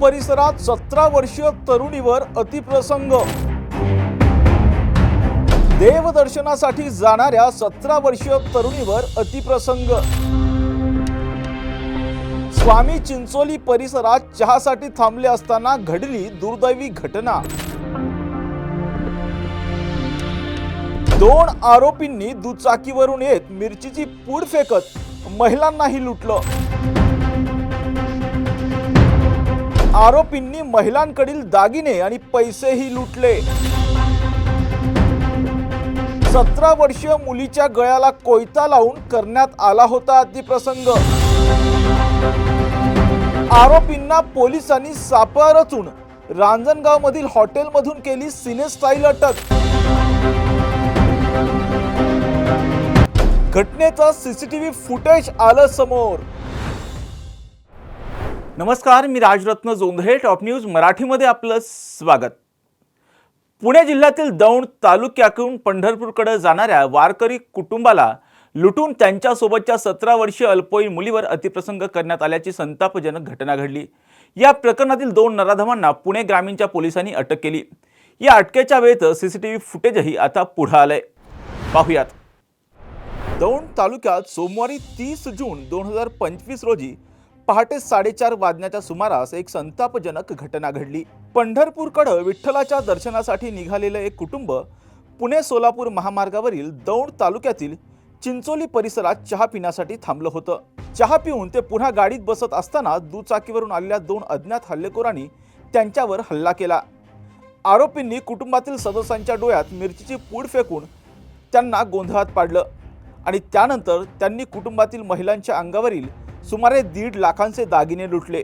परिसरात सतरा वर्षीय तरुणीवर अतिप्रसंग. देवदर्शनासाठी जाणाऱ्या सतरा वर्षीय तरुणीवर अतिप्रसंग. स्वामी चिंचोली परिसरात चहासाठी थांबले असताना घडली दुर्दैवी घटना. दोन आरोपींनी दुचाकीवरून येत मिरचीची पूड फेकत महिलांनाही लुटलं. आरोपींनी महिलांकडील दागिने आणि पैसेही लुटले. सतरा वर्षीय मुलीच्या गळ्याला कोयता लावून करण्यात आला होता अतिप्रसंग आरोपींना पोलिसांनी सापळा रचून रांजणगाव मधील हॉटेलमधून केली सिनेस्टाईल अटक. घटनेचा सीसीटीव्ही फुटेज आलं समोर. नमस्कार मी राजरत्न जोंधळे टॉप न्यूज मराठीमध्ये आपलं स्वागत. पुणे जिल्ह्यातील दौंड तालुक्यातून पंढरपूरकडे जाणाऱ्या वारकरी कुटुंबाला लुटून त्यांच्यासोबतच्या सतरा वर्षीय अल्पवयीन मुलीवर अतिप्रसंग करण्यात आल्याची संतापजनक घटना घडली. या प्रकरणातील दोन नराधमांना पुणे ग्रामीणच्या पोलिसांनी अटक केली. या अटकेच्या वेळेत सीसीटीव्ही फुटेजही आता पुढं आलंय. पाहूयात. दौंड तालुक्यात सोमवारी तीस जून दोन हजार पंचवीस रोजी पहाटे साडेचार वाजण्याच्या सुमारास एक संतापजनक घटना घडली. पंढरपूरकडं विठ्ठलाच्या दर्शनासाठी निघालेलं एक कुटुंब पुणे सोलापूर महामार्गावरील दौंड तालुक्यातील चिंचोली परिसरात चहा पिण्यासाठी थांबलं होतं. चहा पिऊन ते पुन्हा गाडीत बसत असताना दुचाकीवरून आलेल्या दोन अज्ञात हल्लेखोरांनी त्यांच्यावर हल्ला केला. आरोपींनी कुटुंबातील सदस्यांच्या डोळ्यात मिरचीची पूड फेकून त्यांना गोंधळात पाडलं आणि त्यानंतर त्यांनी कुटुंबातील महिलांच्या अंगावरील सुमारे दीड लाखांचे दागिने लुटले.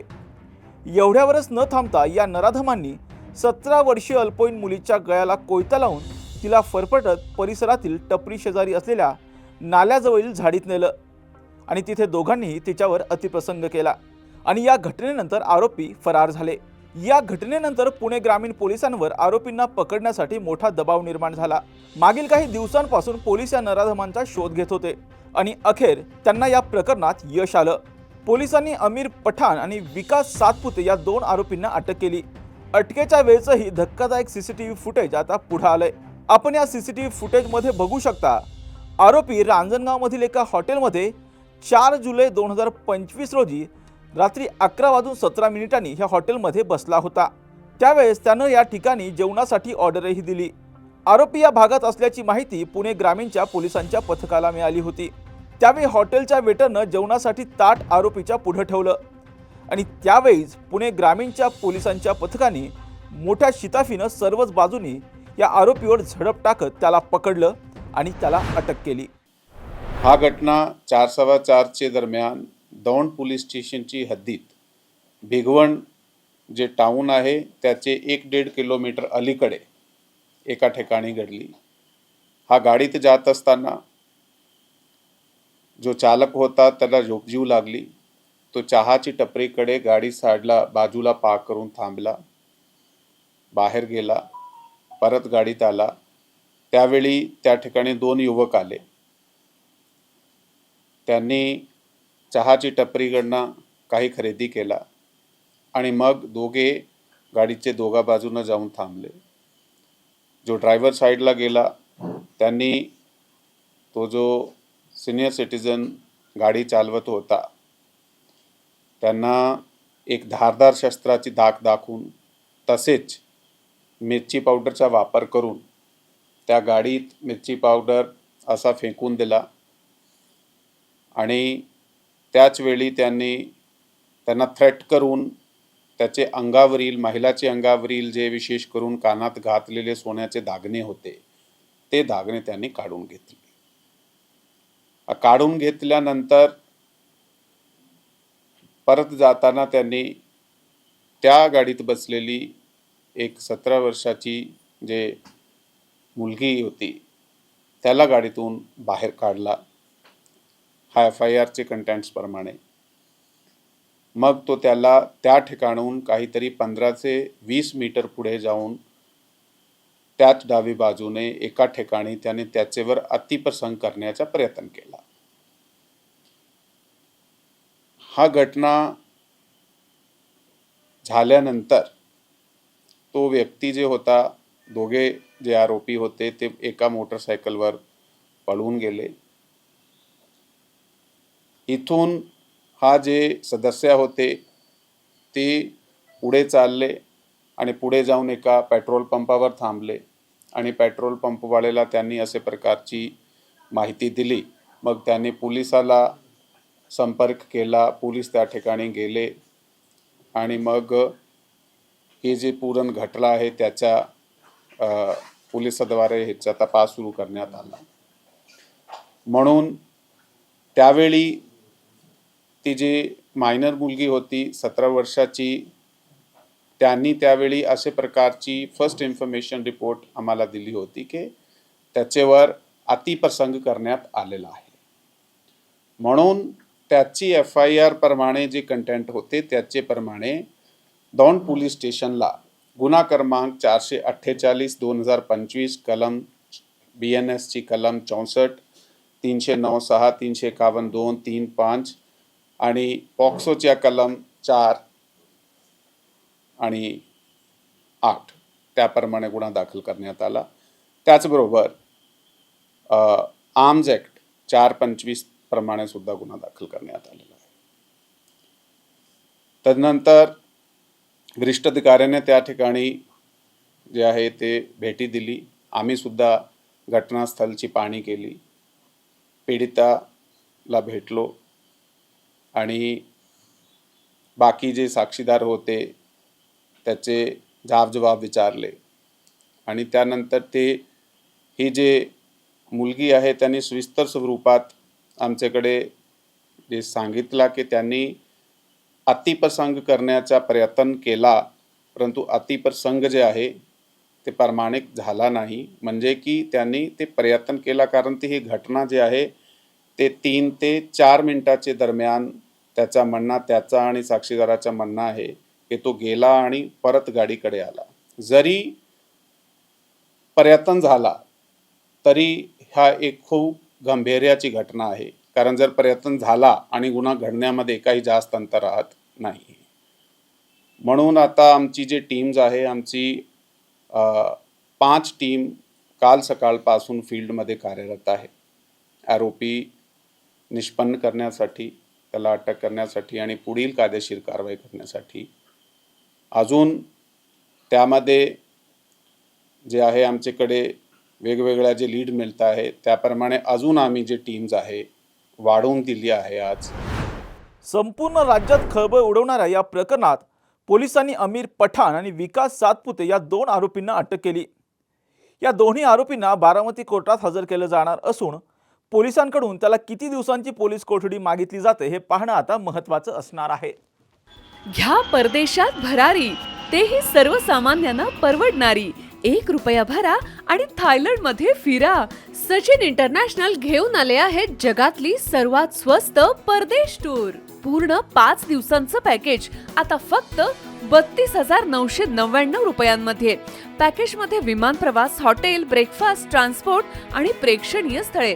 एवढ्यावरच न थांबता या नराधमांनी सतरा वर्षीय अल्पवयीन मुलीच्या गळ्याला कोयता लावून तिला फरफटत परिसरातील टपरी शेजारी असलेल्या नाल्याजवळील झाडीत नेलं आणि तिथे दोघांनीही तिच्यावर अतिप्रसंग केला आणि या घटनेनंतर आरोपी फरार झाले. या घटनेनंतर पुणे ग्रामीण पोलिसांवर आरोपींना पकडण्यासाठी मोठा दबाव निर्माण झाला. मागील काही दिवसांपासून पोलीस या नराधमांचा शोध घेत होते आणि अखेर त्यांना या प्रकरणात यश आलं. पोलिसांनी अमीर पठाण आणि विकास सातपुते या दोन आरोपींना अटक केली. अटकेच्या वेळेचंही धक्कादायक सीसीटीव्ही फुटेज आता पुढे आलंय. आपण या सीसीटीव्ही फुटेजमध्ये बघू शकता आरोपी रांजणगावमधील एका हॉटेलमध्ये चार जुलै दोन हजार पंचवीस रोजी रात्री अकरा वाजून सतरा मिनिटांनी ह्या हॉटेलमध्ये बसला होता. त्यावेळेस त्यानं या ठिकाणी जेवणासाठी ऑर्डरही दिली. आरोपी या भागात असल्याची माहिती पुणे ग्रामीणच्या पोलिसांच्या पथकाला मिळाली होती. त्यावेळी हॉटेलच्या वेटरनं जेवणासाठी ताट आरोपीच्या पुढं ठेवलं. आणि त्यावेळीच पुणे ग्रामीणच्या पोलिसांच्या पथकाने मोठ्या शिताफीनं सर्वच बाजूनी या आरोपीवर झडप टाकत त्याला पकडलं आणि त्याला अटक केली. हा घटना चार सव्वा चारचे दरम्यान दौंड पोलीस स्टेशनची हद्दीत. भिगवण जे टाऊन आहे त्याचे एक दीड किलोमीटर अलीकडे एका ठिकाणी घडली. हा गाडीत जात असताना जो चालक होता त्याला झोपजीव लागली. तो चहाची टपरीकडे गाडी साडला बाजूला पाक करून थांबला. बाहेर गेला परत गाडीत आला. त्यावेळी त्या ठिकाणी दोन युवक आले. त्यांनी चहाची टपरीकडनं काही खरेदी केला आणि मग दोघे गाडीचे दोघा बाजूनं जाऊन थांबले. जो ड्रायव्हर साईडला गेला त्यांनी तो जो सिनियर सिटीजन गाडी चालवत होता त्यांना एक धारदार शस्त्राची धाक दाखवून तसेच मिरची पावडरचा वापर करून त्या गाडीत मिरची पावडर असा फेकून दिला आणि त्याच वेळी त्यांनी त्यांना थ्रेट करून त्याचे अंगावरील महिलाचे अंगावरील जे विशेष करून कानात घातलेले सोन्याचे दागणे होते ते दागणे त्यांनी काढून घेतले. काढून घेतल्यानंतर परत जाताना त्यांनी त्या गाडीत बसलेली एक सतरा वर्षाची जे मुलगी होती त्याला गाडीतून बाहेर काढला. हा एफ आय आरचे कंटेंट्सप्रमाणे मग तो त्याला त्या ठिकाणून काहीतरी पंधरा ते वीस मीटर पुढे जाऊन त्याच डावी बाजूने एका ठिकाणी त्याने त्याचेवर अतिप्रसंग करण्याचा प्रयत्न केला. हा घटना झाल्यानंतर तो व्यक्ती जे होता दोघे जे आरोपी होते ते एका मोटरसायकलवर पळून गेले. इथून हा जे सदस्य होते ते पुढे चालले आणि पुढे जाऊन एका पेट्रोल पंपावर थांबले. आणि पेट्रोल पंपवाल्याला त्यांनी असे प्रकारची माहिती दिली. मग त्यांनी पोलिसाला संपर्क केला. पोलीस त्या ठिकाणी गेले. आणि मग हे जे पूरण घटना आहे त्याच्या पोलिसाद्वारे ह्याचा तपास सुरू करण्यात आला. म्हणून त्यावेळी ती जी मायनर मुलगी होती सतरा वर्षाची त्यांनी त्यावेळी असे प्रकारची फर्स्ट इन्फॉर्मेशन रिपोर्ट आम्हाला दिली होती की त्याच्यावर अतिप्रसंग करण्यात आलेला आहे. म्हणून त्याची एफ आय आर प्रमाणे जे कंटेंट होते त्याचे प्रमाणे दौंड पोलीस स्टेशनला गुन्हा क्रमांक चारशे अठ्ठेचाळीस दोन हजार पंचवीस कलम बी एन एसची कलम चौसष्ट तीनशे नऊ सहा तीनशे एकावन्न दोन तीन पाच आणि पॉक्सोच्या कलम चार आणि आठ त्याप्रमाणे गुन्हा दाखल करण्यात आला. त्याचबरोबर आर्म्स ॲक्ट चार पंचवीस प्रमाणे सुद्धा गुन्हा दाखल करण्यात आलेला आहे. तदनंतर वरिष्ठ अधिकाऱ्याने त्या ठिकाणी जे आहे ते भेटी दिली. आम्ही सुद्धा घटनास्थळची पाहणी केली. पीडिताला भेटलो. आणि बाकी जे साक्षीदार होते त्याचे जाबजबाब विचारले. आणि त्यानंतर ते ही जे मुलगी आहे त्यांनी सविस्तर स्वरूपात आमच्याकडे जे सांगितला की त्यांनी अतिप्रसंग करण्याचा प्रयत्न केला परंतु अतिप्रसंग जे आहे ते प्रामाणिक झाला नाही. म्हणजे की त्यांनी ते प्रयत्न केला कारण ती ही घटना जी आहे ते तीन ते चार मिनिटाचे दरम्यान त्याचा म्हणणं त्याचा आणि साक्षीदाराचा म्हणणं आहे की तो गेला आणि परत गाडीकडे आला. जरी प्रयत्न झाला तरी ह्या एक खूप गंभीर्याची घटना आहे. कारण जर प्रयत्न झाला आणि गुन्हा घडण्यामध्ये काही जास्त अंतर राहत नाही. म्हणून आता आमची जी टीम्स आहे आमची पाच टीम काल सकाळपासून फील्डमध्ये कार्यरत आहे. आरोपी निष्पन्न करण्यासाठी त्याला अटक करण्यासाठी आणि पुढील कायदेशीर कारवाई करण्यासाठी. अजून त्यामध्ये जे आहे आमच्याकडे वेगवेगळ्या जे लीड मिळत आहे त्याप्रमाणे अजून आम्ही जे टीम्स आहे वाढवून दिली आहे आज. संपूर्ण राज्यात खळबळ उडवणाऱ्या या प्रकरणात पोलिसांनी अमीर पठाण आणि विकास सातपुते या दोन आरोपींना अटक केली. या दोन्ही आरोपींना बारामती कोर्टात हजर केलं जाणार असून पोलिसांकडून त्याला किती दिवसांची पोलीस कोठडी मागितली जाते हे पाहणं आता महत्त्वाचं असणार आहे. घ्या परदेशात भरारी. तेही सर्वसामान्यांना परवडणारी. एक रुपया भरा आणि थायलंडमध्ये फिरा. सचिन इंटरनॅशनल घेऊन आले आहेत जगातली सर्वात स्वस्त परदेश टूर. पूर्ण पाच दिवसांचं पॅकेज. आता फक्त बत्तीस हजार नऊशे नव्याण्णव रुपयांमध्ये. पॅकेजमध्ये विमान प्रवास हॉटेल ब्रेकफास्ट ट्रान्सपोर्ट आणि प्रेक्षणीय स्थळे.